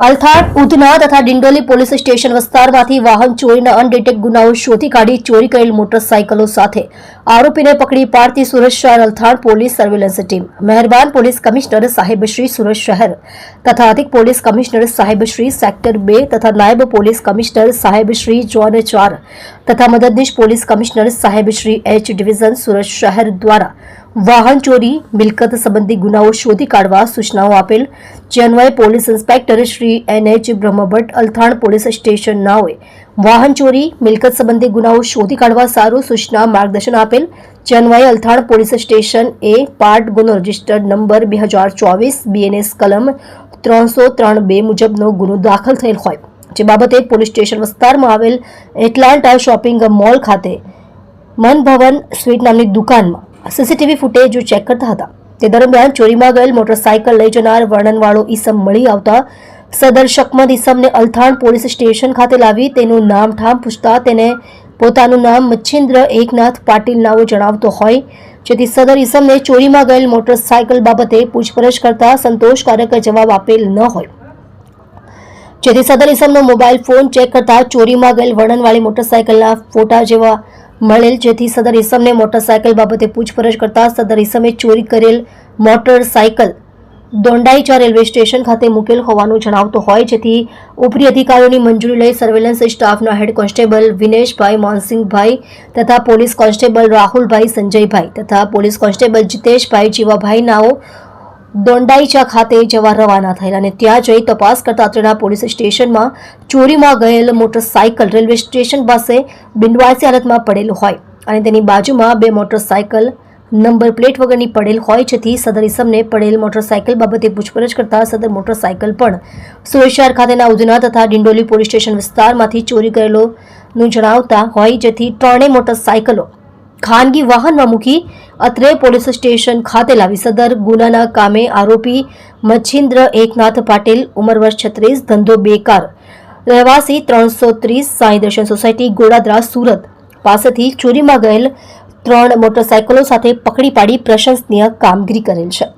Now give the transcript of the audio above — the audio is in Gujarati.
અલથાણ ઉધના તથા ડિંડોલી પોલીસ સ્ટેશન વિસ્તારમાંથી વાહન ચોરીના અનડિટેક ગુનાઓ શોધી કાઢી ચોરી કરેલ મોટરસાયકલો સાથે. આરોપીને પકડી પાડતી સુરત શહેર અલથાણ પોલીસ સર્વેલન્સ ટીમ. મહેરબાન પોલીસ કમિશનર સાહેબ શ્રી સુરત શહેર તથા અધિક પોલીસ કમિશનર સાહેબ શ્રી સેક્ટર બે તથા નાયબ પોલીસ કમિશનર સાહેબ શ્રી જોન ચાર તથા મદદનીશ પોલીસ કમિશનર સાહેબ શ્રી એચ ડિવિઝન સુરત શહેર દ્વારા વાહન ચોરી, મિલકત સંબંધી ગુનાઓ શોધી કાઢવા સૂચનાઓ આપેલ જે અન્વયે police inspector Shri N H Brahmbhatt Althan police station નાઓએ વાહન ચોરી, મિલકત સંબંધી ગુનાઓ શોધી કાઢવા સારું સૂચના માર્ગદર્શન આપેલ જે Althan police station A part ગુનો રજિસ્ટર્ડ નંબર બે હજાર ચોવીસ બીએનએસ કલમ ત્રણસો ત્રણ બે મુજબનો ગુનો દાખલ થયેલ હોય. જે બાબતે પોલીસ સ્ટેશન વિસ્તારમાં આવેલ એટલાન્ટા શોપિંગ મોલ ખાતે મનભવન સ્વીટ નામની દુકાનમાં સીસીટીવી ફૂટેજ ચેક કરતા હતા. તે દરમિયાન ચોરીમાં ગયેલ મોટરસાયકલ લઈ જનાર વર્ણનવાળો ઈસમ મળી આવતા સદર શકમદ ઈસમને અલથાણ પોલીસ સ્ટેશન ખાતે લાવી તેનું નામ ઠામ પૂછતા તેને પોતાનું નામ મચ્છિન્દ્ર એકનાથ પાટીલ નાવો જણાવતો હોય, જેથી સદર ઈસમને ચોરીમાં ગયેલ મોટરસાયકલ બાબતે પૂછપરછ કરતા સંતોષકારક જવાબ આપેલ ન હોય. જેથી સદર ઇસમનો મોબાઈલ ફોન ચેક કરતા ચોરીમાં ગયેલ વર્ણનવાળી મોટરસાયકલના ફોટા જેવા મળેલ, જેથી સદર ઇસમને મોટરસાયકલ બાબતે પૂછપરછ કરતા સદર ઇસમે ચોરી કરેલ મોટરસાયકલ દોંડાઈચા રેલવે સ્ટેશન ખાતે મૂકેલ હોવાનું જણાવતો હોય, જેથી ઉપરી અધિકારીઓની મંજૂરી લઈ સર્વેલન્સ સ્ટાફના હેડ કોન્સ્ટેબલ વિનેશભાઈ, માનસિંહભાઈ તથા પોલીસ કોન્સ્ટેબલ રાહુલભાઈ, સંજયભાઈ તથા પોલીસ કોન્સ્ટેબલ જીતેશભાઈ, જીવાભાઈ નાઓ દોંડાઈચા ખાતે જવા રવાના થયેલા અને ત્યાં જઈ તપાસ કરતા તેના પોલીસ સ્ટેશનમાં ચોરીમાં ગયેલ મોટરસાયકલ રેલવે સ્ટેશન પાસે બિંદવાસી હાલતમાં પડેલું હોય અને તેની બાજુમાં બે મોટરસાયકલ નંબર પ્લેટ વગરની પડેલ હોય છતી સદર ઇસમને પડેલ મોટરસાયકલ બાબતે પૂછપરછ કરતા સદર મોટરસાયકલ પણ સુરત શહેર ખાતેના ઉધના તથા ડિંડોલી પોલીસ સ્ટેશન વિસ્તારમાંથી ચોરી કરેલોનું જણાવતા હોય જેથી ત્રણેય મોટરસાયકલો ખાનગી વાહનમાં મૂકી અત્રે પોલીસ સ્ટેશન ખાતે લાવી સદર. ગુનાના કામે આરોપી મચ્છિન્દ્ર એકનાથ પાટીલ, ઉંમર વર્ષ છત્રીસ, ધંધો બેકાર. રહેવાસી ત્રણસો ત્રીસ, સાંઈ દર્શન સોસાયટી, ગોડાદરા, સુરત. પાસેથી ચોરીમાં ગયેલ ત્રણ મોટરસાયકલો સાથે પકડી પાડી પ્રશંસનીય કામગીરી કરેલ છે.